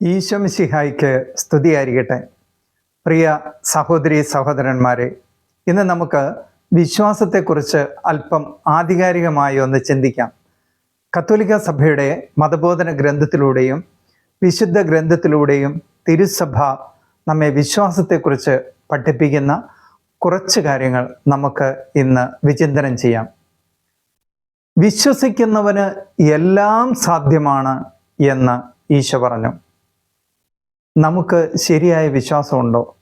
ഈശോമിശിഹായ്ക്ക് സ്തുതിയായിരിക്കട്ടെ. പ്രിയ സഹോദരി സഹോദരന്മാരെ ഇന്ന് നമുക്ക് വിശ്വാസത്തെക്കുറിച്ച് അല്പം ആധികാരികമായി ഒന്ന് ചിന്തിക്കാം. കത്തോലിക്ക സഭയുടെ മതബോധന ഗ്രന്ഥത്തിലൂടെയും വിശുദ്ധ ഗ്രന്ഥത്തിലൂടെയും തിരുസഭ നമ്മെ വിശ്വാസത്തെക്കുറിച്ച് പഠിപ്പിക്കുന്ന കുറച്ച് കാര്യങ്ങൾ നമുക്ക് ഇന്ന് വിചിന്തനം ചെയ്യാം. വിശ്വസിക്കുന്നവന് എല്ലാം സാധ്യമാണ് എന്ന് ഈശോ പറഞ്ഞു. നമുക്ക് ശരിയായ വിശ്വാസമുണ്ടോ?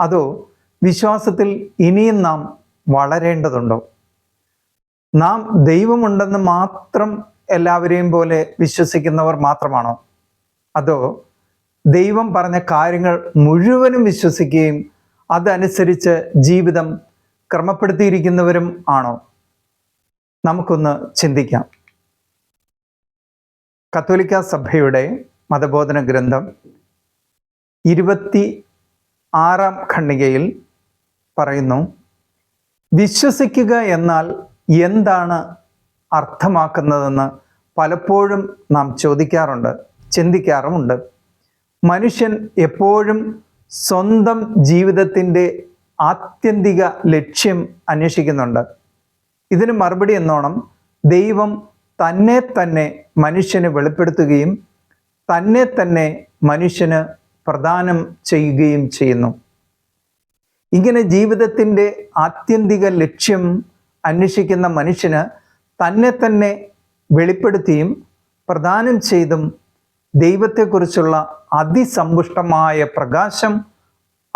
അതോ വിശ്വാസത്തിൽ ഇനിയും നാം വളരേണ്ടതുണ്ടോ? നാം ദൈവമുണ്ടെന്ന് മാത്രം എല്ലാവരെയും പോലെ വിശ്വസിക്കുന്നവർ മാത്രമാണോ? അതോ ദൈവം പറഞ്ഞ കാര്യങ്ങൾ മുഴുവനും വിശ്വസിക്കുകയും അതനുസരിച്ച് ജീവിതം ക്രമപ്പെടുത്തിയിരിക്കുന്നവരും ആണോ? നമുക്കൊന്ന് ചിന്തിക്കാം. കത്തോലിക്ക സഭയുടെ മതബോധന ഗ്രന്ഥം ഇരുപത്തി ആറാം ഖണ്ഡികയിൽ പറയുന്നു വിശ്വസിക്കുക എന്നാൽ എന്താണ് അർത്ഥമാക്കുന്നതെന്ന് പലപ്പോഴും നാം ചോദിക്കാറുണ്ട് ചിന്തിക്കാറുമുണ്ട്. മനുഷ്യൻ എപ്പോഴും സ്വന്തം ജീവിതത്തിന്റെ ആത്യന്തിക ലക്ഷ്യം അന്വേഷിക്കുന്നുണ്ട്. ഇതിന് മറുപടി എന്നോണം ദൈവം തന്നെ തന്നെ മനുഷ്യന് വെളിപ്പെടുത്തുകയും തന്നെ തന്നെ മനുഷ്യന് പ്രദാനം ചെയ്യുകയും ചെയ്യുന്നു. ഇങ്ങനെ ജീവിതത്തിന്റെ ആത്യന്തിക ലക്ഷ്യം അന്വേഷിക്കുന്ന മനുഷ്യന് തന്നെ തന്നെ വെളിപ്പെടുത്തിയും പ്രദാനം ചെയ്തും ദൈവത്തെക്കുറിച്ചുള്ള അതിസമ്പുഷ്ടമായ പ്രകാശം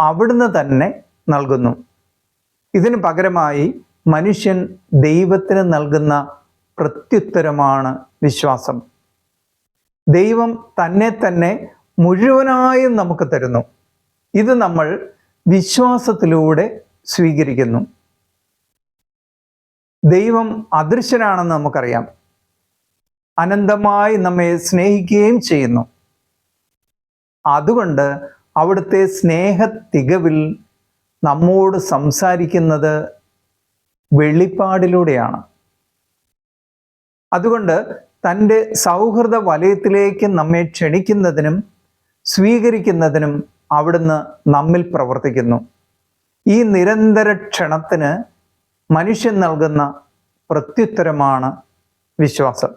അവിടുന്ന് തന്നെ നൽകുന്നു. ഇതിന് പകരമായി മനുഷ്യൻ ദൈവത്തിന് നൽകുന്ന പ്രത്യുത്തരമാണ് വിശ്വാസം. ദൈവം തന്നെ തന്നെ മുഴുവനായും നമുക്ക് തരുന്നു. ഇത് നമ്മൾ വിശ്വാസത്തിലൂടെ സ്വീകരിക്കുന്നു. ദൈവം അദൃശ്യനാണെന്ന് നമുക്കറിയാം. അനന്തമായി നമ്മെ സ്നേഹിക്കുകയും ചെയ്യുന്നു. അതുകൊണ്ട് അവിടുത്തെ സ്നേഹ തികവിൽ നമ്മോട് സംസാരിക്കുന്നത് വെളിപ്പാടിലൂടെയാണ്. അതുകൊണ്ട് തന്റെ സൗഹൃദ വലയത്തിലേക്ക് നമ്മെ ക്ഷണിക്കുന്നതിനും സ്വീകരിക്കുന്നതിനും അവിടുന്ന് നമ്മിൽ പ്രവർത്തിക്കുന്നു. ഈ നിരന്തര ക്ഷണത്തിന് മനുഷ്യൻ നൽകുന്ന പ്രത്യുത്തരമാണ് വിശ്വാസം.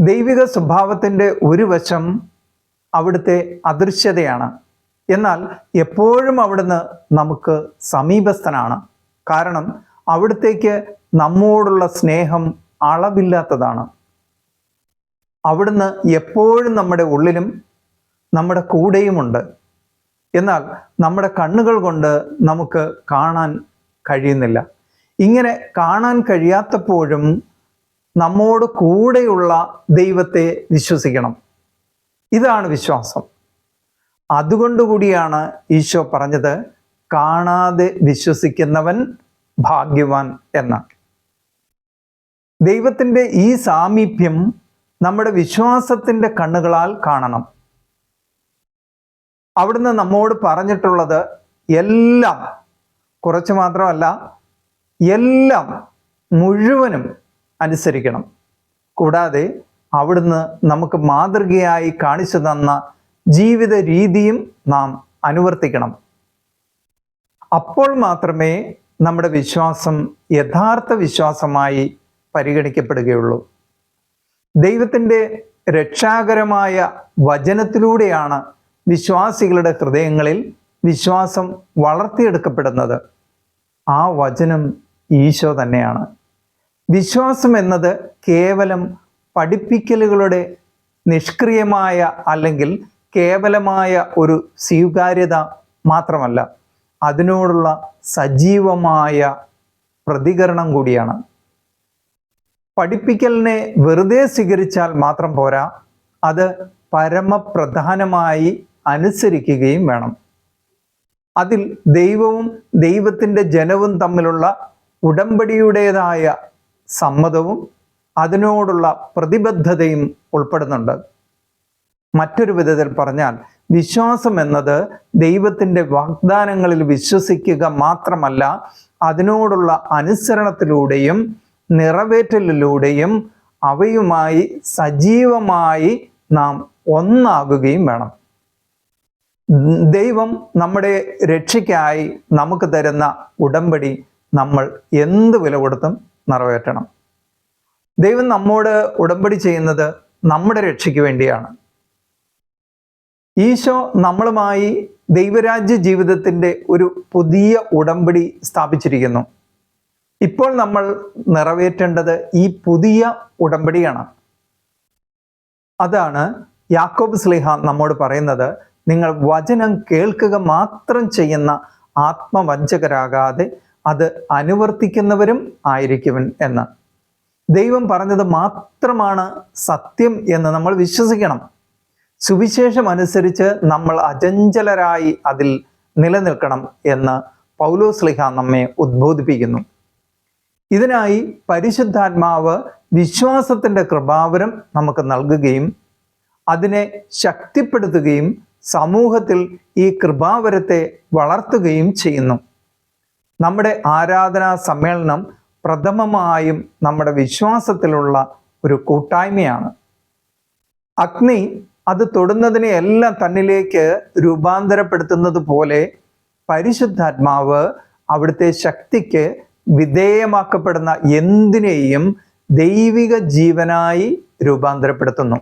ദൈവിക സ്വഭാവത്തിന്റെ ഒരു വശം അവിടുത്തെ അദൃശ്യതയാണ്. എന്നാൽ എപ്പോഴും അവിടുന്ന് നമുക്ക് സമീപസ്ഥനാണ്. കാരണം അവിടത്തേക്ക് നമ്മോടുള്ള സ്നേഹം അളവില്ലാത്തതാണ്. അവിടുന്ന് എപ്പോഴും നമ്മുടെ ഉള്ളിലും നമ്മുടെ കൂടെയുമുണ്ട്. എന്നാൽ നമ്മുടെ കണ്ണുകൾ കൊണ്ട് നമുക്ക് കാണാൻ കഴിയുന്നില്ല. ഇങ്ങനെ കാണാൻ കഴിയാത്തപ്പോഴും നമ്മോട് കൂടെയുള്ള ദൈവത്തെ വിശ്വസിക്കണം. ഇതാണ് വിശ്വാസം. അതുകൊണ്ടുകൂടിയാണ് ഈശോ പറഞ്ഞത് കാണാതെ വിശ്വസിക്കുന്നവൻ ഭാഗ്യവാൻ എന്ന്. ദൈവത്തിന്റെ ഈ സാമീപ്യം നമ്മുടെ വിശ്വാസത്തിന്റെ കണ്ണുകളാൽ കാണണം. അവിടുന്ന് നമ്മോട് പറഞ്ഞിട്ടുള്ളത് എല്ലാം കുറച്ച് മാത്രമല്ല എല്ലാം മുഴുവനും അനുസരിക്കണം. കൂടാതെ അവിടുന്ന് നമുക്ക് മാതൃകയായി കാണിച്ചു തന്ന ജീവിത രീതിയും നാം അനുവർത്തിക്കണം. അപ്പോൾ മാത്രമേ നമ്മുടെ വിശ്വാസം യഥാർത്ഥ വിശ്വാസമായി പരിഗണിക്കപ്പെടുകയുള്ളൂ. ദൈവത്തിന്റെ രക്ഷാകരമായ വചനത്തിലൂടെയാണ് വിശ്വാസികളുടെ ഹൃദയങ്ങളിൽ വിശ്വാസം വളർത്തിയെടുക്കപ്പെടുന്നത് ആ വചനം ഈശോ തന്നെയാണ്. വിശ്വാസം എന്നത് കേവലം പഠിപ്പിക്കലുകളുടെ നിഷ്ക്രിയമായ അല്ലെങ്കിൽ കേവലമായ ഒരു സ്വീകാര്യത മാത്രമല്ല അതിനോടുള്ള സജീവമായ പ്രതികരണം കൂടിയാണ്. പഠിപ്പിക്കലിനെ വെറുതെ സ്വീകരിച്ചാൽ മാത്രം പോരാ അത് പരമപ്രധാനമായി അനുസരിക്കുകയും വേണം. അതിൽ ദൈവവും ദൈവത്തിന്റെ ജനവും തമ്മിലുള്ള ഉടമ്പടിയുടേതായ സമ്മതവും അതിനോടുള്ള പ്രതിബദ്ധതയും ഉൾപ്പെടുന്നുണ്ട്. മറ്റൊരു വിധത്തിൽ പറഞ്ഞാൽ വിശ്വാസം എന്നത് ദൈവത്തിന്റെ വാഗ്ദാനങ്ങളിൽ വിശ്വസിക്കുക മാത്രമല്ല അതിനോടുള്ള അനുസരണത്തിലൂടെയും നിറവേറ്റലിലൂടെയും അവയുമായി സജീവമായി നാം ഒന്നാകുകയും വേണം. ദൈവം നമ്മുടെ രക്ഷയ്ക്കായി നമുക്ക് തരുന്ന ഉടമ്പടി നമ്മൾ എന്ത് വില കൊടുത്തും നിറവേറ്റണം. ദൈവം നമ്മോട് ഉടമ്പടി ചെയ്യുന്നത് നമ്മുടെ രക്ഷയ്ക്ക് വേണ്ടിയാണ്. ഈശോ നമ്മളുമായി ദൈവരാജ്യ ജീവിതത്തിന്റെ ഒരു പുതിയ ഉടമ്പടി സ്ഥാപിച്ചിരിക്കുന്നു. ഇപ്പോൾ നമ്മൾ നിറവേറ്റേണ്ടത് ഈ പുതിയ ഉടമ്പടിയാണ്. അതാണ് യാക്കോബ് സ്ലിഹ നമ്മോട് പറയുന്നത് നിങ്ങൾ വചനം കേൾക്കുക മാത്രം ചെയ്യുന്ന ആത്മവഞ്ചകരാകാതെ അത് അനുവർത്തിക്കുന്നവരും ആയിരിക്കും എന്ന്. ദൈവം പറഞ്ഞത് മാത്രമാണ് സത്യം എന്ന് നമ്മൾ വിശ്വസിക്കണം. സുവിശേഷം അനുസരിച്ച് നമ്മൾ അചഞ്ചലരായി അതിൽ നിലനിൽക്കണം എന്ന് പൗലോസ്ലിഹ നമ്മെ ഉദ്ബോധിപ്പിക്കുന്നു. ഇതിനായി പരിശുദ്ധാത്മാവ് വിശ്വാസത്തിന്റെ കൃപാവരം നമുക്ക് നൽകുകയും അതിനെ ശക്തിപ്പെടുത്തുകയും സമൂഹത്തിൽ ഈ കൃപാവരത്തെ വളർത്തുകയും ചെയ്യുന്നു. നമ്മുടെ ആരാധനാ സമ്മേളനം പ്രഥമമായും നമ്മുടെ വിശ്വാസത്തിലുള്ള ഒരു കൂട്ടായ്മയാണ്. അഗ്നി അത് തൊടുന്നതിനെ എല്ലാം തന്നിലേക്ക് രൂപാന്തരപ്പെടുത്തുന്നത് പോലെ പരിശുദ്ധാത്മാവ് അവിടുത്തെ ശക്തിക്ക് വിധേയമാക്കപ്പെടുന്ന എന്തിനേയും ദൈവിക ജീവനായി രൂപാന്തരപ്പെടുത്തുന്നു.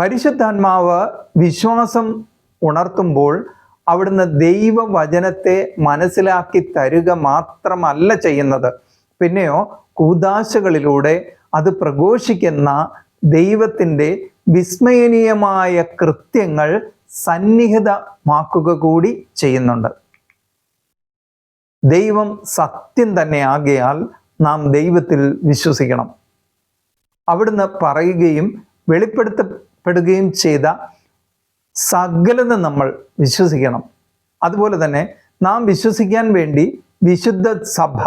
പരിശുദ്ധാത്മാവ് വിശ്വാസം ഉണർത്തുമ്പോൾ അവിടുന്ന് ദൈവവചനത്തെ മനസ്സിലാക്കി തരുക മാത്രമല്ല ചെയ്യുന്നത്. പിന്നെയോ കൂതാശകളിലൂടെ അത് പ്രഘോഷിക്കുന്ന ദൈവത്തിന്റെ വിസ്മയനീയമായ കൃത്യങ്ങൾ സന്നിഹിതമാക്കുക കൂടി ചെയ്യുന്നുണ്ട്. ദൈവം സത്യം തന്നെ ആകയാൽ നാം ദൈവത്തിൽ വിശ്വസിക്കണം. അവിടുന്ന് പറയുകയും വെളിപ്പെടുത്തപ്പെടുകയും ചെയ്ത സകലെന്ന് നമ്മൾ വിശ്വസിക്കണം. അതുപോലെ തന്നെ നാം വിശ്വസിക്കാൻ വേണ്ടി വിശുദ്ധ സഭ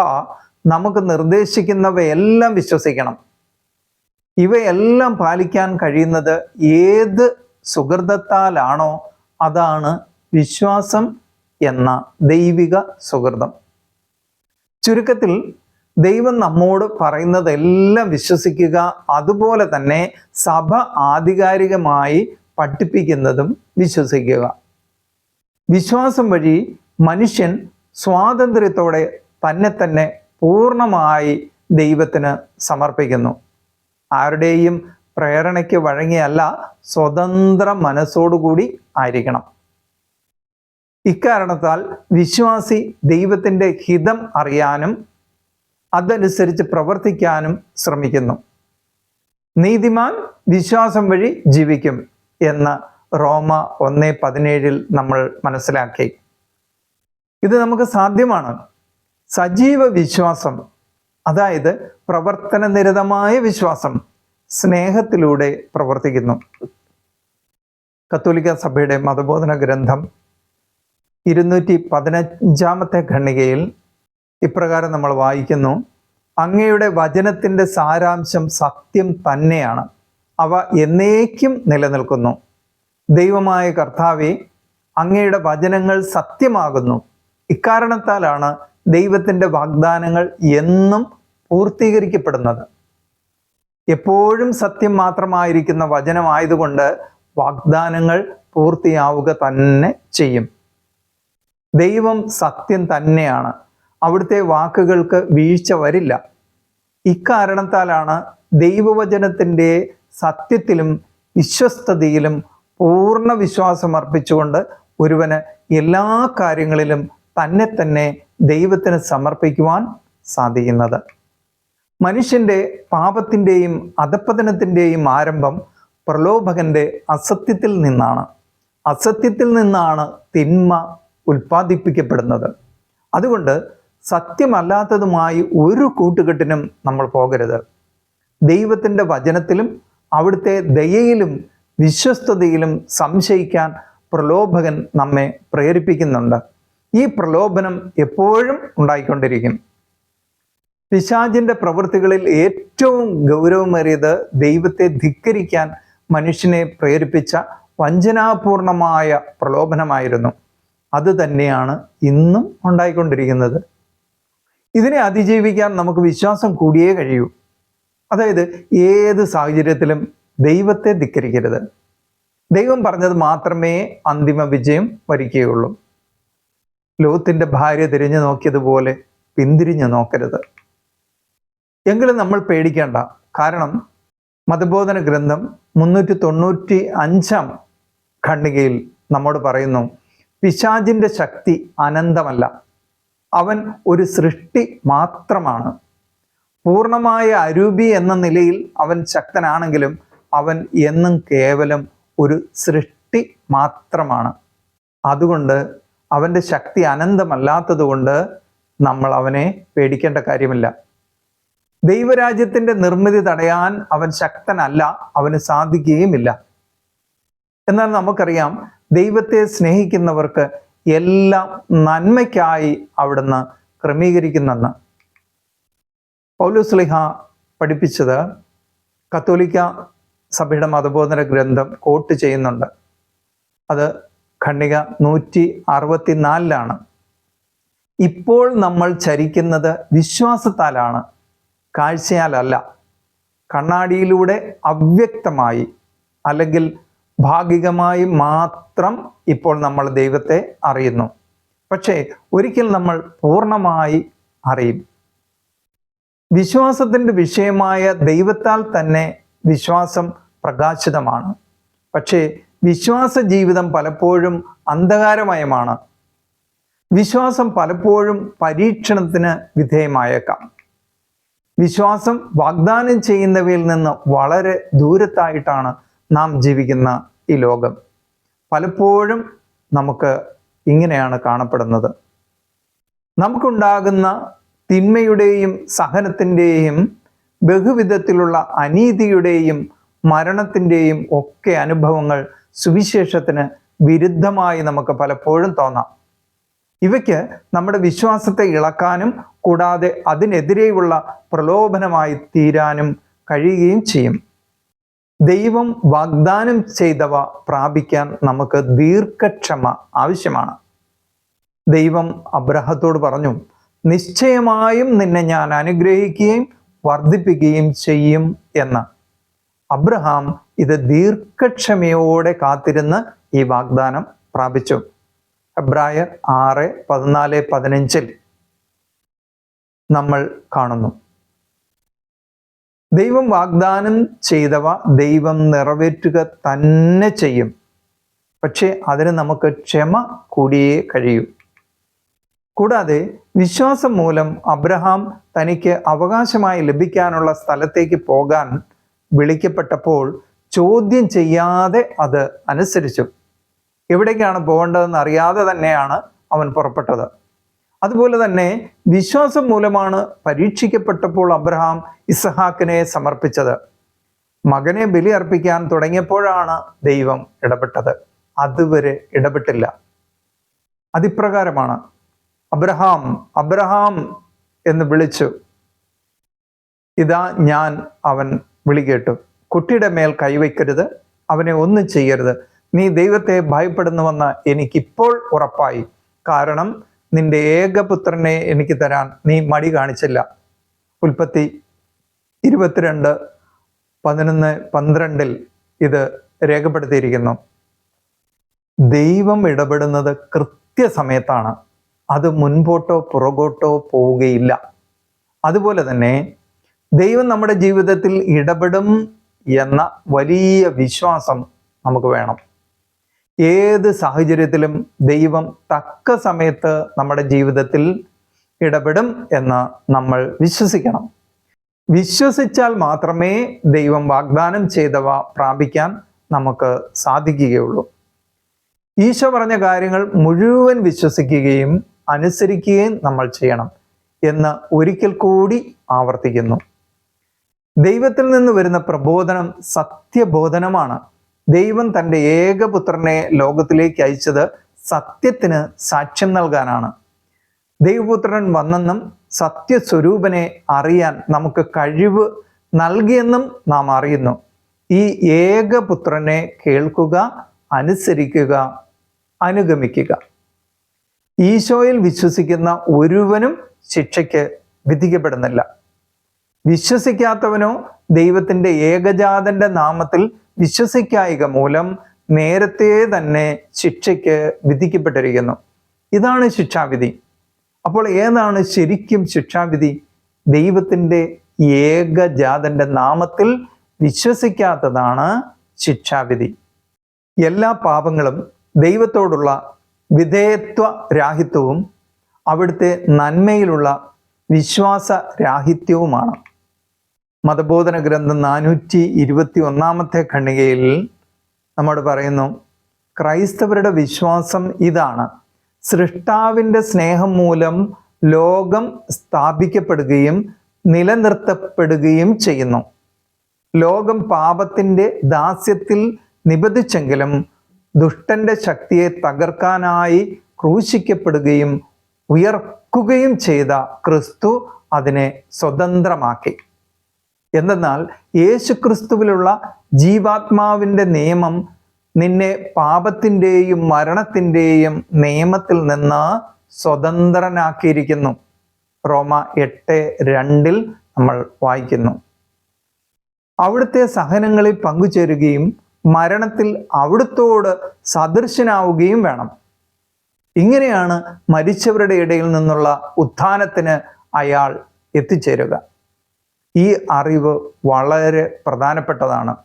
നമുക്ക് നിർദ്ദേശിക്കുന്നവയെല്ലാം വിശ്വസിക്കണം. ഇവയെല്ലാം പാലിക്കാൻ കഴിയുന്നത് ഏത് സുഹൃതത്താലാണോ അതാണ് വിശ്വാസം എന്ന ദൈവിക സുഹൃതം. ചുരുക്കത്തിൽ ദൈവം നമ്മോട് പറയുന്നതെല്ലാം വിശ്വസിക്കുക അതുപോലെ തന്നെ സഭ ആധികാരികമായി പഠിപ്പിക്കുന്നതും വിശ്വസിക്കുക. വിശ്വാസം വഴി മനുഷ്യൻ സ്വാതന്ത്ര്യത്തോടെ തന്നെ തന്നെ പൂർണമായി ദൈവത്തിന് സമർപ്പിക്കുന്നു. ആരുടെയും പ്രേരണയ്ക്ക് വഴങ്ങിയല്ല സ്വതന്ത്ര മനസ്സോടുകൂടി ആയിരിക്കണം. ഇക്കാരണത്താൽ വിശ്വാസി ദൈവത്തിന്റെ ഹിതം അറിയാനും അതനുസരിച്ച് പ്രവർത്തിക്കാനും ശ്രമിക്കുന്നു. നീതിമാൻ വിശ്വാസം വഴി ജീവിക്കും എന്ന് റോമ ഒന്ന് പതിനേഴിൽ നമ്മൾ മനസ്സിലാക്കി. ഇത് നമുക്ക് സാധ്യമാണ്. സജീവ വിശ്വാസം അതായത് പ്രവർത്തന നിരതമായ വിശ്വാസം സ്നേഹത്തിലൂടെ പ്രവർത്തിക്കുന്നു. കത്തോലിക്ക സഭയുടെ മതബോധന ഗ്രന്ഥം ഇരുന്നൂറ്റി പതിനഞ്ചാമത്തെ ഖണ്ഡികയിൽ ഇപ്രകാരം നമ്മൾ വായിക്കുന്നു. അങ്ങയുടെ വചനത്തിന്റെ സാരാംശം സത്യം തന്നെയാണ്. അവ എന്നേക്കും നിലനിൽക്കുന്നു. ദൈവമായ കർത്താവെ അങ്ങയുടെ വചനങ്ങൾ സത്യമാകുന്നു. ഇക്കാരണത്താലാണ് ദൈവത്തിന്റെ വാഗ്ദാനങ്ങൾ എന്നും പൂർത്തീകരിക്കപ്പെടുന്നത്. എപ്പോഴും സത്യം മാത്രമായിരിക്കുന്ന വചനമായതുകൊണ്ട് വാഗ്ദാനങ്ങൾ പൂർത്തിയാവുക തന്നെ ചെയ്യും. ദൈവം സത്യം തന്നെയാണ്. അവിടുത്തെ വാക്കുകൾക്ക് വീഴ്ച വരില്ല. ഇക്കാരണത്താലാണ് ദൈവവചനത്തിന്റെ സത്യത്തിലും വിശ്വസ്തതയിലും പൂർണ വിശ്വാസം അർപ്പിച്ചുകൊണ്ട് ഒരുവന് എല്ലാ കാര്യങ്ങളിലും തന്നെ തന്നെ ദൈവത്തിന് സമർപ്പിക്കുവാൻ സാധിക്കുന്നത്. മനുഷ്യന്റെ പാപത്തിന്റെയും അധപ്പതനത്തിന്റെയും ആരംഭം പ്രലോഭകന്റെ അസത്യത്തിൽ നിന്നാണ്. അസത്യത്തിൽ നിന്നാണ് തിന്മ ഉൽപ്പാദിപ്പിക്കപ്പെടുന്നത്. അതുകൊണ്ട് സത്യമല്ലാത്തതുമായി ഒരു കൂട്ടുകെട്ടിനും നമ്മൾ പോകരുത്. ദൈവത്തിന്റെ വചനത്തിലും അവിടുത്തെ ദയയിലും വിശ്വസ്തതയിലും സംശയിക്കാൻ പ്രലോഭകൻ നമ്മെ പ്രേരിപ്പിക്കുന്നുണ്ട്. ഈ പ്രലോഭനം എപ്പോഴും ഉണ്ടായിക്കൊണ്ടിരിക്കും. പിശാചിന്റെ പ്രവൃത്തികളിൽ ഏറ്റവും ഗൗരവമേറിയത് ദൈവത്തെ ധിക്കരിക്കാൻ മനുഷ്യനെ പ്രേരിപ്പിച്ച വഞ്ചനാപൂർണമായ പ്രലോഭനമായിരുന്നു. അത് തന്നെയാണ് ഇന്നും ഉണ്ടായിക്കൊണ്ടിരിക്കുന്നത്. ഇതിനെ അതിജീവിക്കാൻ നമുക്ക് വിശ്വാസം കൂടിയേ കഴിയൂ. അതായത് ഏത് സാഹചര്യത്തിലും ദൈവത്തെ ധിക്കരിക്കരുത്. ദൈവം പറഞ്ഞത് മാത്രമേ അന്തിമ വിജയം വരിക്കുകയുള്ളൂ ലോകത്തിന്റെ ഭാര്യ തിരിഞ്ഞു നോക്കിയതുപോലെ പിന്തിരിഞ്ഞു നോക്കരുത്. എങ്കിലും നമ്മൾ പേടിക്കേണ്ട കാരണം മതബോധന ഗ്രന്ഥം മുന്നൂറ്റി തൊണ്ണൂറ്റി അഞ്ചാം ഖണ്ഡികയിൽ നമ്മോട് പറയുന്നു പിശാചിന്റെ ശക്തി അനന്തമല്ല. അവൻ ഒരു സൃഷ്ടി മാത്രമാണ്. പൂർണമായ അരൂപി എന്ന നിലയിൽ അവൻ ശക്തനാണെങ്കിലും അവൻ എന്നും കേവലം ഒരു സൃഷ്ടി മാത്രമാണ്. അതുകൊണ്ട് അവന്റെ ശക്തി അനന്തമല്ലാത്തതുകൊണ്ട് നമ്മൾ അവനെ പേടിക്കേണ്ട കാര്യമില്ല. ദൈവരാജ്യത്തിന്റെ നിർമ്മിതി തടയാൻ അവൻ ശക്തനല്ല അവന് സാധിക്കുകയുമില്ല. എന്നാൽ നമുക്കറിയാം ദൈവത്തെ സ്നേഹിക്കുന്നവർക്ക് എല്ലാം നന്മയ്ക്കായി അവിടുന്ന് ക്രമീകരിക്കുന്നെന്ന്. പൗലുസ്ലിഹ പഠിപ്പിച്ചത് കത്തോലിക്ക സഭയുടെ മതബോധന ഗ്രന്ഥം കോട്ട് ചെയ്യുന്നുണ്ട്. അത് ഖണ്ഡിക നൂറ്റി അറുപത്തിനാലിലാണ്. ഇപ്പോൾ നമ്മൾ ചരിക്കുന്നത് വിശ്വാസത്താലാണ് കാഴ്ചയാലല്ല. കണ്ണാടിയിലൂടെ അവ്യക്തമായി അല്ലെങ്കിൽ ഭാഗികമായി മാത്രം ഇപ്പോൾ നമ്മൾ ദൈവത്തെ അറിയുന്നു. പക്ഷേ ഒരിക്കൽ നമ്മൾ പൂർണമായി അറിയും. വിശ്വാസത്തിന്റെ വിഷയമായ ദൈവത്താൽ തന്നെ വിശ്വാസം പ്രകാശിതമാണ്. പക്ഷേ വിശ്വാസ ജീവിതം പലപ്പോഴും അന്ധകാരമയമാണ്. വിശ്വാസം പലപ്പോഴും പരീക്ഷണത്തിന് വിധേയമായേക്കാം. വിശ്വാസം വാഗ്ദാനം ചെയ്യുന്നവയിൽ നിന്ന് വളരെ ദൂരത്തായിട്ടാണ് നാം ജീവിക്കുന്ന ഈ ലോകം പലപ്പോഴും നമുക്ക് ഇങ്ങനെയാണ് കാണപ്പെടുന്നത്. നമുക്കുണ്ടാകുന്ന തിന്മയുടെയും സഹനത്തിന്റെയും ബഹുവിധത്തിലുള്ള അനീതിയുടെയും മരണത്തിന്റെയും ഒക്കെ അനുഭവങ്ങൾ സുവിശേഷത്തിന് വിരുദ്ധമായി നമുക്ക് പലപ്പോഴും തോന്നാം. ഇവയ്ക്ക് നമ്മുടെ വിശ്വാസത്തെ ഇളക്കാനും കൂടാതെ അതിനെതിരെയുള്ള പ്രലോഭനമായി തീരാനും കഴിയുകയും ചെയ്യും. ദൈവം വാഗ്ദാനം ചെയ്തവ പ്രാപിക്കാൻ നമുക്ക് ദീർഘക്ഷമ ആവശ്യമാണ്. ദൈവം അബ്രഹത്തോട് പറഞ്ഞു നിശ്ചയമായും നിന്നെ ഞാൻ അനുഗ്രഹിക്കുകയും വർദ്ധിപ്പിക്കുകയും ചെയ്യും എന്ന്. അബ്രഹാം ഇത് ദീർഘക്ഷമയോടെ കാത്തിരുന്ന് ഈ വാഗ്ദാനം പ്രാപിച്ചു. എബ്രായർ ആറ് പതിനാല് പതിനഞ്ചിൽ നമ്മൾ കാണുന്നു. ദൈവം വാഗ്ദാനം ചെയ്തവ ദൈവം നിറവേറ്റുക തന്നെ ചെയ്യും. പക്ഷേ അതിന് നമുക്ക് ക്ഷമ കൂടിയേ കഴിയൂ. കൂടാതെ വിശ്വാസം മൂലം അബ്രഹാം തനിക്ക് അവകാശമായി ലഭിക്കാനുള്ള സ്ഥലത്തേക്ക് പോകാൻ വിളിക്കപ്പെട്ടപ്പോൾ ചോദ്യം ചെയ്യാതെ അത് അനുസരിച്ചു. എവിടേക്കാണ് പോകേണ്ടതെന്ന് അറിയാതെ തന്നെയാണ് അവൻ പുറപ്പെട്ടത്. അതുപോലെ തന്നെ വിശ്വാസം മൂലമാണ് പരീക്ഷിക്കപ്പെട്ടപ്പോൾ അബ്രഹാം ഇസഹാക്കിനെ സമർപ്പിച്ചത്. മകനെ ബലി അർപ്പിക്കാൻ തുടങ്ങിയപ്പോഴാണ് ദൈവം ഇടപെട്ടത്. അതുവരെ ഇടപെട്ടില്ല. അതിപ്രകാരമാണ്. അബ്രഹാം അബ്രഹാം എന്ന് വിളിച്ചു. ഇതാ ഞാൻ അവൻ വിളി കേട്ടു. കുട്ടിയുടെ മേൽ കൈവയ്ക്കരുത് അവനെ ഒന്നും ചെയ്യരുത്. നീ ദൈവത്തെ ഭയപ്പെടുന്നുവെന്ന് എനിക്കിപ്പോൾ ഉറപ്പായി. കാരണം നിന്റെ ഏകപുത്രനെ എനിക്ക് തരാൻ നീ മടി കാണിച്ചില്ല. ഉൽപ്പത്തി ഇരുപത്തിരണ്ട് പതിനൊന്ന് പന്ത്രണ്ടിൽ ഇത് രേഖപ്പെടുത്തിയിരിക്കുന്നു. ദൈവം ഇടപെടുന്നത് കൃത്യസമയത്താണ്. അത് മുൻപോട്ടോ പുറകോട്ടോ പോവുകയില്ല. അതുപോലെ തന്നെ ദൈവം നമ്മുടെ ജീവിതത്തിൽ ഇടപെടും എന്ന വലിയ വിശ്വാസം നമുക്ക് വേണം. ഏത് സാഹചര്യത്തിലും ദൈവം തക്ക സമയത്ത് നമ്മുടെ ജീവിതത്തിൽ ഇടപെടും എന്ന് നമ്മൾ വിശ്വസിക്കണം. വിശ്വസിച്ചാൽ മാത്രമേ ദൈവം വാഗ്ദാനം ചെയ്തവ പ്രാപിക്കാൻ നമുക്ക് സാധിക്കുകയുള്ളൂ. ഈശോ പറഞ്ഞ കാര്യങ്ങൾ മുഴുവൻ വിശ്വസിക്കുകയും അനുസരിക്കുകയും നമ്മൾ ചെയ്യണം എന്ന് ഒരിക്കൽ കൂടി ആവർത്തിക്കുന്നു. ദൈവത്തിൽ നിന്ന് വരുന്ന പ്രബോധനം സത്യബോധനമാണ്. ദൈവം തന്റെ ഏകപുത്രനെ ലോകത്തിലേക്ക് അയച്ചത് സത്യത്തിന് സാക്ഷ്യം നൽകാനാണ്. ദൈവപുത്രൻ വന്നെന്നും സത്യസ്വരൂപനെ അറിയാൻ നമുക്ക് കഴിവ് നൽകിയെന്നും നാം അറിയുന്നു. ഈ ഏകപുത്രനെ കേൾക്കുക അനുസരിക്കുക അനുഗമിക്കുക. ഈശോയിൽ വിശ്വസിക്കുന്ന ഒരുവനും ശിക്ഷയ്ക്ക് വിധിക്കപ്പെടുന്നില്ല. വിശ്വസിക്കാത്തവനോ ദൈവത്തിന്റെ ഏകജാതന്റെ നാമത്തിൽ വിശ്വസിക്കായിക മൂലം നേരത്തെ തന്നെ ശിക്ഷയ്ക്ക് വിധിക്കപ്പെട്ടിരിക്കുന്നു. ഇതാണ് ശിക്ഷാവിധി. അപ്പോൾ ഏതാണ് ശരിക്കും ശിക്ഷാവിധി? ദൈവത്തിന്റെ ഏകജാതന്റെ നാമത്തിൽ വിശ്വസിക്കാത്തതാണ് ശിക്ഷാവിധി. എല്ലാ പാപങ്ങളും ദൈവത്തോടുള്ള വിധേയത്വ രാഹിത്വവും അവിടുത്തെ നന്മയിലുള്ള വിശ്വാസ രാഹിത്യവുമാണ്. മതബോധന ഗ്രന്ഥം നാനൂറ്റി ഇരുപത്തി ഒന്നാമത്തെ ഖണ്ഡികയിൽ നമ്മോട് പറയുന്നു ക്രൈസ്തവരുടെ വിശ്വാസം ഇതാണ്. സൃഷ്ടാവിന്റെ സ്നേഹം മൂലം ലോകം സ്ഥാപിക്കപ്പെടുകയും നിലനിർത്തപ്പെടുകയും ചെയ്യുന്നു. ലോകം പാപത്തിന്റെ ദാസ്യത്തിൽ നിബന്ധിച്ചെങ്കിലും ദുഷ്ടന്റെ ശക്തിയെ തകർക്കാനായി ക്രൂശിക്കപ്പെടുകയും ഉയർക്കുകയും ചെയ്ത ക്രിസ്തു അതിനെ സ്വതന്ത്രമാക്കി. എന്തെന്നാൽ യേശു ക്രിസ്തുവിലുള്ള ജീവാത്മാവിന്റെ നിയമം നിന്നെ പാപത്തിന്റെയും മരണത്തിന്റെയും നിയമത്തിൽ നിന്ന് സ്വതന്ത്രനാക്കിയിരിക്കുന്നു. റോമ എട്ട് രണ്ടിൽ നമ്മൾ വായിക്കുന്നു. അവിടുത്തെ സഹനങ്ങളിൽ പങ്കുചേരുകയും മരണത്തിൽ അവിടുത്തോട് സദൃശനാവുകയും വേണം. ഇങ്ങനെയാണ് മരിച്ചവരുടെ ഇടയിൽ നിന്നുള്ള ഉത്ഥാനത്തിന് അയാൾ എത്തിച്ചേരുക. ഈ അറിവ് വളരെ പ്രധാനപ്പെട്ടതാണ്.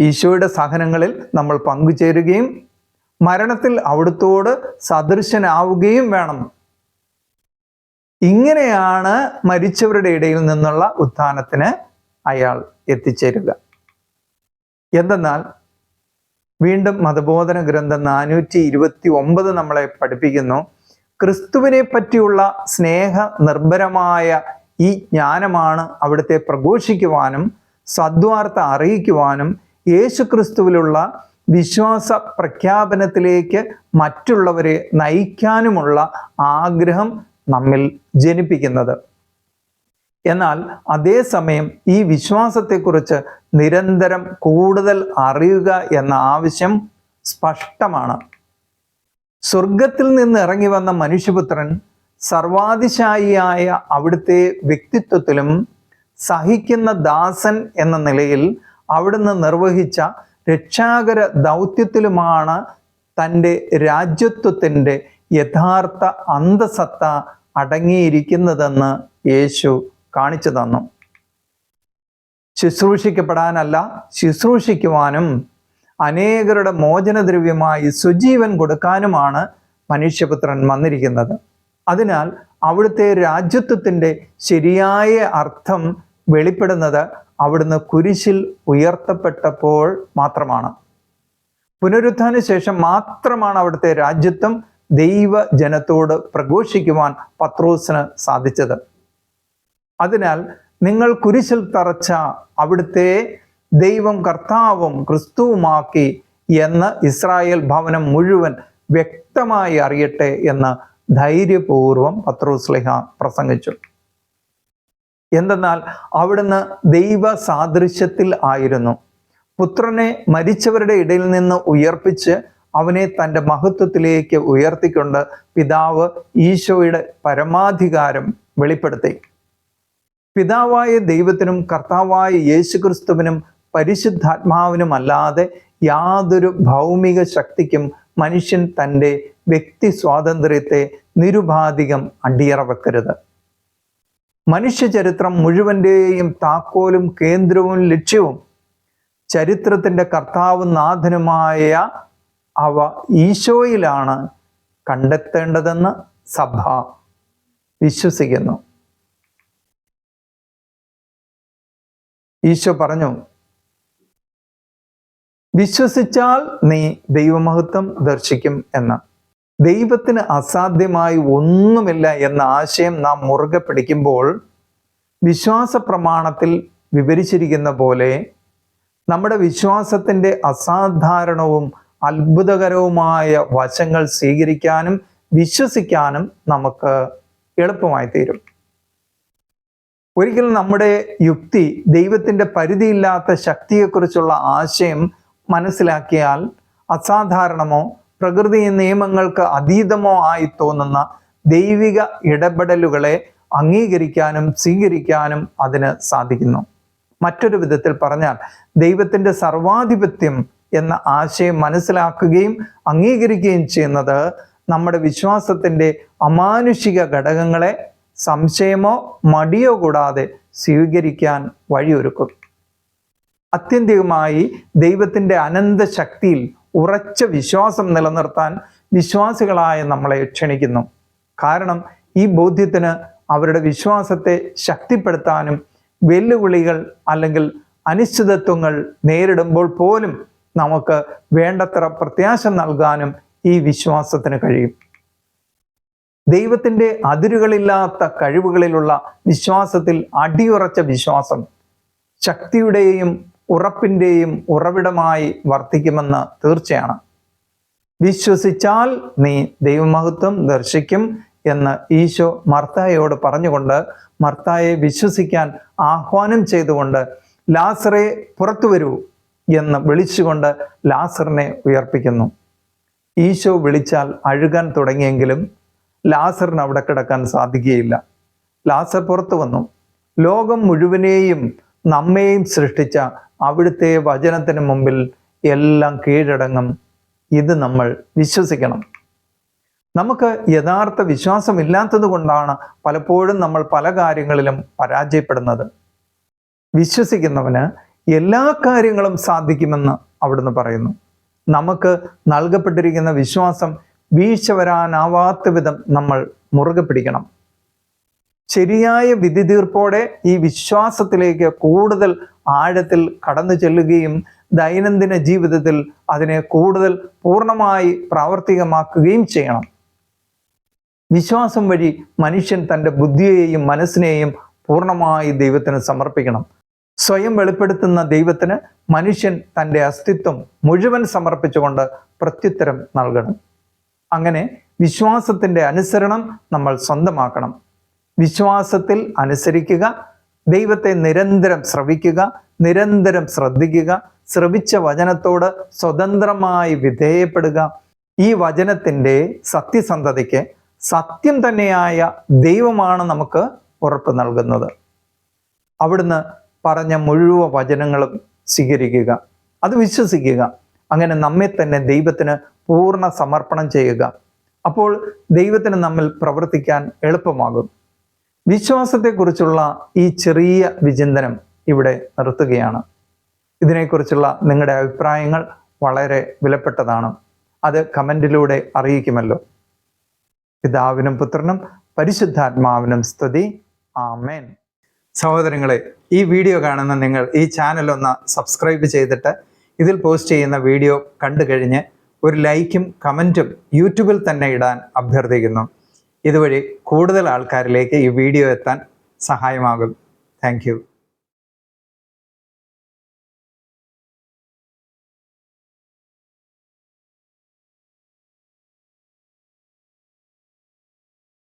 ഈശോയുടെ സഹനങ്ങളിൽ നമ്മൾ പങ്കുചേരുകയും മരണത്തിൽ അവിടുത്തോട് സദൃശനാവുകയും വേണം. ഇങ്ങനെയാണ് മരിച്ചവരുടെ ഇടയിൽ നിന്നുള്ള ഉത്ഥാനത്തിന് അയാൾ എത്തിച്ചേരുക. എന്തെന്നാൽ വീണ്ടും മതബോധന ഗ്രന്ഥം നാനൂറ്റി ഇരുപത്തി ഒമ്പത് നമ്മളെ പഠിപ്പിക്കുന്നു. ക്രിസ്തുവിനെ പറ്റിയുള്ള സ്നേഹ നിർഭരമായ ഈ ജ്ഞാനമാണ് അവിടുത്തെ പ്രഘോഷിക്കുവാനും സദ്വാർത്ത അറിയിക്കുവാനും യേശു ക്രിസ്തുവിലുള്ള വിശ്വാസ പ്രഖ്യാപനത്തിലേക്ക് മറ്റുള്ളവരെ നയിക്കാനുമുള്ള ആഗ്രഹം നമ്മിൽ ജനിപ്പിക്കുന്നത്. എന്നാൽ അതേസമയം ഈ വിശ്വാസത്തെക്കുറിച്ച് നിരന്തരം കൂടുതൽ അറിയുക എന്ന ആവശ്യം സ്പഷ്ടമാണ്. സ്വർഗത്തിൽ നിന്ന് ഇറങ്ങി വന്ന മനുഷ്യപുത്രൻ സർവാതിശായിയായ അവിടുത്തെ വ്യക്തിത്വത്തിലും സഹിക്കുന്ന ദാസൻ എന്ന നിലയിൽ അവിടുന്ന് നിർവഹിച്ച രക്ഷാകര ദൗത്യത്തിലുമാണ് തന്റെ രാജ്യത്വത്തിന്റെ യഥാർത്ഥ അന്തസത്ത അടങ്ങിയിരിക്കുന്നതെന്ന് യേശു കാണിച്ചു തന്നു. ശുശ്രൂഷിക്കപ്പെടാനല്ല ശുശ്രൂഷിക്കുവാനും അനേകരുടെ മോചനദ്രവ്യമായി സുജീവൻ കൊടുക്കാനുമാണ് മനുഷ്യപുത്രൻ വന്നിരിക്കുന്നത്. അതിനാൽ അവിടുത്തെ രാജ്യത്വത്തിന്റെ ശരിയായ അർത്ഥം വെളിപ്പെടുന്നത് അവിടുന്ന് കുരിശിൽ ഉയർത്തപ്പെട്ടപ്പോൾ മാത്രമാണ്. പുനരുത്ഥാന ശേഷം മാത്രമാണ് അവിടുത്തെ രാജ്യത്വം ദൈവ ജനത്തോട് പ്രഘോഷിക്കുവാൻ പത്രോസിന് സാധിച്ചത്. അതിനാൽ നിങ്ങൾ കുരിശിൽ തറച്ച അവിടുത്തെ ദൈവം കർത്താവും ക്രിസ്തുവുമാക്കി എന്ന് ഇസ്രായേൽ ഭവനം മുഴുവൻ വ്യക്തമായി അറിയട്ടെ എന്ന് ധൈര്യപൂർവം പത്രോസ്ലിഹ പ്രസംഗിച്ചു. എന്തെന്നാൽ അവിടുന്ന് ദൈവ സാദൃശ്യത്തിൽ ആയിരുന്നു. പുത്രനെ മരിച്ചവരുടെ ഇടയിൽ നിന്ന് ഉയർപ്പിച്ച് അവനെ തന്റെ മഹത്വത്തിലേക്ക് ഉയർത്തിക്കൊണ്ട് പിതാവ് ഈശോയുടെ പരമാധികാരം വെളിപ്പെടുത്തി. പിതാവായ ദൈവത്തിനും കർത്താവായ യേശുക്രിസ്തുവിനും പരിശുദ്ധാത്മാവിനുമല്ലാതെ യാതൊരു ഭൗമിക ശക്തിക്കും മനുഷ്യൻ തന്റെ വ്യക്തി സ്വാതന്ത്ര്യത്തെ നിരുപാധികം അടിയറ വെക്കരുത്. മനുഷ്യചരിത്രം മുഴുവന്റെയും താക്കോലും കേന്ദ്രവും ലക്ഷ്യവും ചരിത്രത്തിന്റെ കർത്താവും നാഥനുമായ അവ ഈശോയിലാണ് കണ്ടെത്തേണ്ടതെന്ന് സഭ വിശ്വസിക്കുന്നു. ഈശോ പറഞ്ഞു വിശ്വസിച്ചാൽ നീ ദൈവമഹത്വം ദർശിക്കും എന്ന്. ദൈവത്തിന് അസാധ്യമായി ഒന്നുമില്ല എന്ന ആശയം നാം മുറുകെ പിടിക്കുമ്പോൾ വിശ്വാസ പ്രമാണത്തിൽ വിവരിച്ചിരിക്കുന്ന പോലെ നമ്മുടെ വിശ്വാസത്തിന്റെ അസാധാരണവും അത്ഭുതകരവുമായ വശങ്ങൾ സ്വീകരിക്കാനും വിശ്വസിക്കാനും നമുക്ക് എളുപ്പമായി തീരും. ഒരിക്കലും നമ്മുടെ യുക്തി ദൈവത്തിന്റെ പരിധിയില്ലാത്ത ശക്തിയെക്കുറിച്ചുള്ള ആശയം മനസ്സിലാക്കിയാൽ അസാധാരണമോ പ്രകൃതി നിയമങ്ങൾക്ക് അതീതമോ ആയി തോന്നുന്ന ദൈവിക ഇടപെടലുകളെ അംഗീകരിക്കാനും സ്വീകരിക്കാനും അതിന് സാധിക്കുന്നു. മറ്റൊരു വിധത്തിൽ പറഞ്ഞാൽ ദൈവത്തിന്റെ സർവാധിപത്യം എന്ന ആശയം മനസ്സിലാക്കുകയും അംഗീകരിക്കുകയും ചെയ്യുന്നത് നമ്മുടെ വിശ്വാസത്തിന്റെ അമാനുഷിക ഘടകങ്ങളെ സംശയമോ മടിയോ കൂടാതെ സ്വീകരിക്കാൻ വഴിയൊരുക്കും. അത്യന്തികമായി ദൈവത്തിന്റെ അനന്ത ശക്തിയിൽ ഉറച്ച വിശ്വാസം നിലനിർത്താൻ വിശ്വാസികളായ നമ്മളെ ക്ഷണിക്കുന്നു. കാരണം ഈ ബോധ്യത്തിന് അവരുടെ വിശ്വാസത്തെ ശക്തിപ്പെടുത്താനും വെല്ലുവിളികൾ അല്ലെങ്കിൽ അനിശ്ചിതത്വങ്ങൾ നേരിടുമ്പോൾ പോലും നമുക്ക് വേണ്ടത്ര പ്രത്യാശ നൽകാനും ഈ വിശ്വാസത്തിന് കഴിയും. ദൈവത്തിന്റെ അതിരുകളില്ലാത്ത കഴിവുകളിലുള്ള വിശ്വാസത്തിൽ അടിയുറച്ച വിശ്വാസം ശക്തിയുടെയും ഉറപ്പിന്റെയും ഉറവിടമായി വർത്തിക്കുമെന്ന് തീർച്ചയാണ്. വിശ്വസിച്ചാൽ നീ ദൈവമഹത്വം ദർശിക്കും എന്ന് ഈശോ മർത്തായോട് പറഞ്ഞുകൊണ്ട് മർത്തായെ വിശ്വസിക്കാൻ ആഹ്വാനം ചെയ്തുകൊണ്ട് ലാസറെ പുറത്തു വരൂ എന്ന് വിളിച്ചുകൊണ്ട് ലാസറിനെ ഉയർപ്പിക്കുന്നു. ഈശോ വിളിച്ചാൽ അഴുകാൻ തുടങ്ങിയെങ്കിലും ലാസറിന് അവിടെ കിടക്കാൻ സാധിക്കുകയില്ല. ലാസർ പുറത്തു വന്നു. ലോകം മുഴുവനെയും നമ്മെയും സൃഷ്ടിച്ച അവിടുത്തെ വചനത്തിന് മുമ്പിൽ എല്ലാം കീഴടങ്ങും. ഇത് നമ്മൾ വിശ്വസിക്കണം. നമുക്ക് യഥാർത്ഥ വിശ്വാസമില്ലാത്തത് കൊണ്ടാണ് പലപ്പോഴും നമ്മൾ പല കാര്യങ്ങളിലും പരാജയപ്പെടുന്നത്. വിശ്വസിക്കുന്നവന് എല്ലാ കാര്യങ്ങളും സാധിക്കുമെന്ന് അവിടുന്ന് പറയുന്നു. നമുക്ക് നൽകപ്പെട്ടിരിക്കുന്ന വിശ്വാസം വീഴ്ച വരാനാവാത്ത വിധം നമ്മൾ മുറുകെ പിടിക്കണം. ശരിയായ വിധി തീർപ്പോടെ ഈ വിശ്വാസത്തിലേക്ക് കൂടുതൽ ആഴത്തിൽ കടന്നു ചെല്ലുകയും ദൈനംദിന ജീവിതത്തിൽ അതിനെ കൂടുതൽ പൂർണമായി പ്രാവർത്തികമാക്കുകയും ചെയ്യണം. വിശ്വാസം വഴി മനുഷ്യൻ തന്റെ ബുദ്ധിയെയും മനസ്സിനെയും പൂർണമായി ദൈവത്തിന് സമർപ്പിക്കണം. സ്വയം വെളിപ്പെടുത്തുന്ന ദൈവത്തിന് മനുഷ്യൻ തന്റെ അസ്തിത്വം മുഴുവൻ സമർപ്പിച്ചുകൊണ്ട് പ്രത്യുത്തരം നൽകണം. അങ്ങനെ വിശ്വാസത്തിന്റെ അനുസരണം നമ്മൾ സ്വന്തമാക്കണം. വിശ്വാസത്തിൽ അനുസരിക്കുക ദൈവത്തെ നിരന്തരം ശ്രവിക്കുക നിരന്തരം ശ്രദ്ധിക്കുക ശ്രവിച്ച വചനത്തോട് സ്വതന്ത്രമായി വിധേയപ്പെടുക. ഈ വചനത്തിന്റെ സത്യസന്ധതയ്ക്ക് സത്യം തന്നെയായ ദൈവമാണ് നമുക്ക് ഉറപ്പ് നൽകുന്നത്. അവിടുന്ന് പറഞ്ഞ മുഴുവൻ വചനങ്ങളും സ്വീകരിക്കുക അത് വിശ്വസിക്കുക. അങ്ങനെ നമ്മെ തന്നെ ദൈവത്തിന് പൂർണ സമർപ്പണം ചെയ്യുക. അപ്പോൾ ദൈവത്തിന് നമ്മിൽ പ്രവർത്തിക്കാൻ എളുപ്പമാകും. വിശ്വാസത്തെക്കുറിച്ചുള്ള ഈ ചെറിയ വിചിന്തനം ഇവിടെ നിർത്തുകയാണ്. ഇതിനെക്കുറിച്ചുള്ള നിങ്ങളുടെ അഭിപ്രായങ്ങൾ വളരെ വിലപ്പെട്ടതാണ്. അത് കമന്റിലൂടെ അറിയിക്കുമല്ലോ. പിതാവിനും പുത്രനും പരിശുദ്ധാത്മാവിനും സ്തുതി. ആമേൻ. സഹോദരങ്ങളെ ഈ വീഡിയോ കാണുന്ന നിങ്ങൾ ഈ ചാനൽ ഒന്ന് സബ്സ്ക്രൈബ് ചെയ്തിട്ട് ഇതിൽ പോസ്റ്റ് ചെയ്യുന്ന വീഡിയോ കണ്ടു കഴിഞ്ഞ് ഒരു ലൈക്കും കമന്റും യൂട്യൂബിൽ തന്നെ ഇടാൻ അഭ്യർത്ഥിക്കുന്നു. ഇതുവഴി കൂടുതൽ ആൾക്കാരിലേക്ക് ഈ വീഡിയോ എത്താൻ സഹായമാകും. താങ്ക്